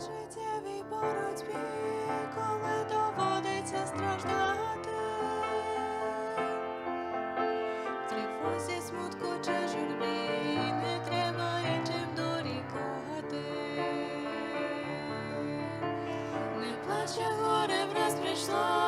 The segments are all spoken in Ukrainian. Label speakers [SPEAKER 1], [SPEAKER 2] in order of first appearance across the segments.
[SPEAKER 1] життєвій боротьбі, коли доводиться страждати, в тривозі, смутку чи журбі не треба іншим дорікати. Не плаче горе враз прийшло,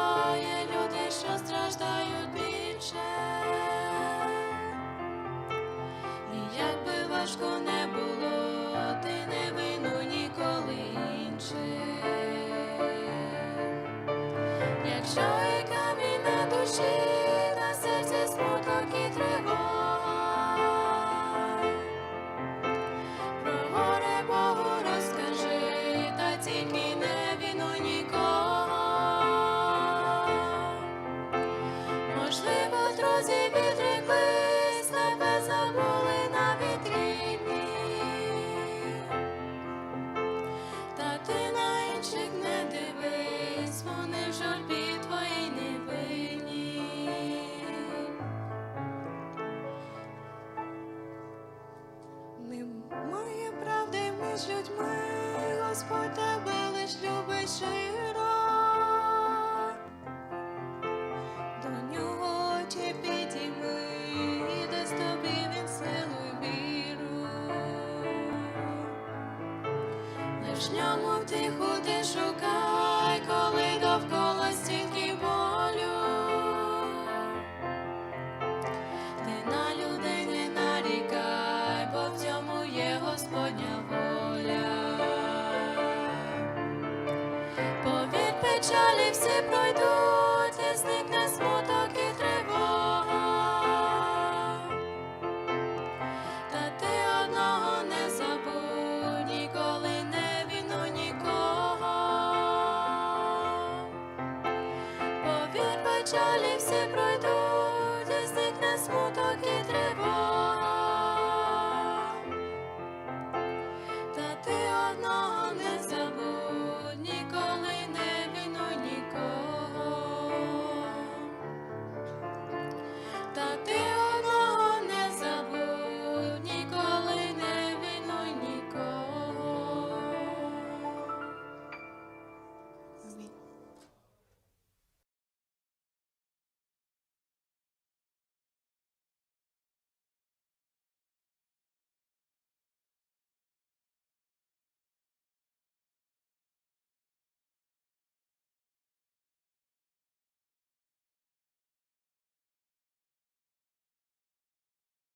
[SPEAKER 1] між людьми, Господь тебе лиш любить щиро. До нього очі підійми, і дасть тобі він силу й віру. Лиш ньому тиху ти печалі всі пройдуть, і зникне смуток і тривога. Та ти одного не забудь, ніколи не вину нікого. Повір печалі всі пройдуть, і зникне смуток і тривога. Та ти одного